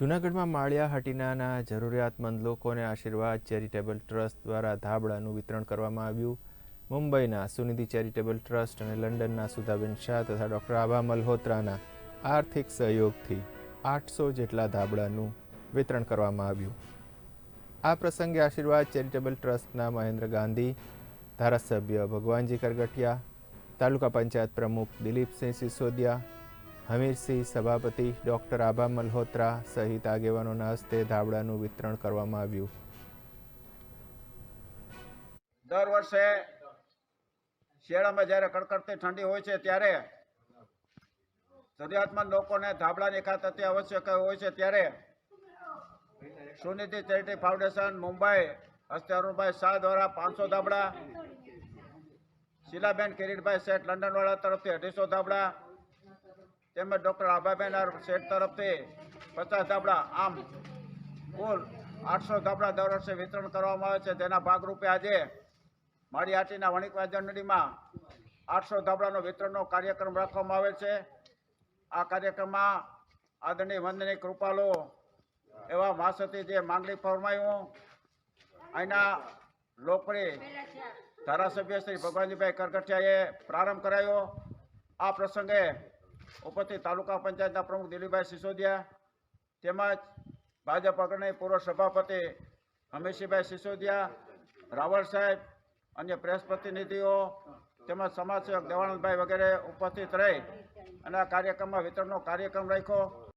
જૂનાગઢમાં માળિયા હાટીનાના જરૂરિયાતમંદ લોકોને આશીર્વાદ ચેરિટેબલ ટ્રસ્ટ દ્વારા ધાબળાનું વિતરણ કરવામાં આવ્યું. મુંબઈના સુનિધિ ચેરિટેબલ ટ્રસ્ટ અને લંડનના સુધાબેન શાહ તથા ડૉક્ટર આભા મલ્હોત્રાના આર્થિક સહયોગથી આઠસો જેટલા ધાબળાનું વિતરણ કરવામાં આવ્યું. આ પ્રસંગે આશીર્વાદ ચેરિટેબલ ટ્રસ્ટના મહેન્દ્ર ગાંધી, ધારાસભ્ય ભગવાનજી કરગઠિયા તાલુકા પંચાયત પ્રમુખ દિલીપસિંહ સિસોદિયા હમીરસિંહ સભાપતિ ડૉક્ટર આભા મલ્હોત્રા સહિત આગેવાનોના હસ્તે ધાબળાનું વિતરણ કરવામાં આવ્યું. દર વર્ષે શિયાળામાં જ્યારે કડકડતી ઠંડી હોય છે ત્યારે જરૂરિયાતમંદ લોકોને ધાબળાની ખાત અતિ આવશ્યક હોય છે ત્યારે સુનિધિ ચેરિટી ફાઉન્ડેશન, મુંબઈ હસ્તે અરુણભાઈ શાહ દ્વારા પાંચસો ધાબળા, શીલાબેન કિરીટભાઈ શેઠ લંડનવાળા તરફથી અઢીસો ધાબળા તેમજ ડૉક્ટર આભાબેન શેઠ તરફથી પચાસ ધાબળા આમ કુલ આઠસો ધાબળા દર વર્ષે વિતરણ કરવામાં આવે છે. તેના ભાગરૂપે આજે માળી આટીના વણિક વાજનડીમાં આઠસો ધાબળાનો વિતરણનો કાર્યક્રમ રાખવામાં આવે છે. આ કાર્યક્રમમાં આદરણીય વંદની કૃપાલો એવા માસથી જે માંગણી ફરમાયું અહીંના લોકપ્રિય ધારાસભ્ય શ્રી ભગવાનજીભાઈ કરગઠિયાએ પ્રારંભ કરાયો. આ પ્રસંગે ઉપસ્થિત તાલુકા પંચાયતના પ્રમુખ દિલીપભાઈ સિસોદિયા, તેમજ ભાજપ અગ્રણી પૂર્વ સભાપતિ હમીશીભાઈ સિસોદિયા રાવળ સાહેબ, અન્ય પ્રેસ પ્રતિનિધિઓ, તેમજ સમાજસેવક દેવાનંદભાઈ વગેરે ઉપસ્થિત રહી અને આ કાર્યક્રમમાં વિતરણનો કાર્યક્રમ રાખ્યો.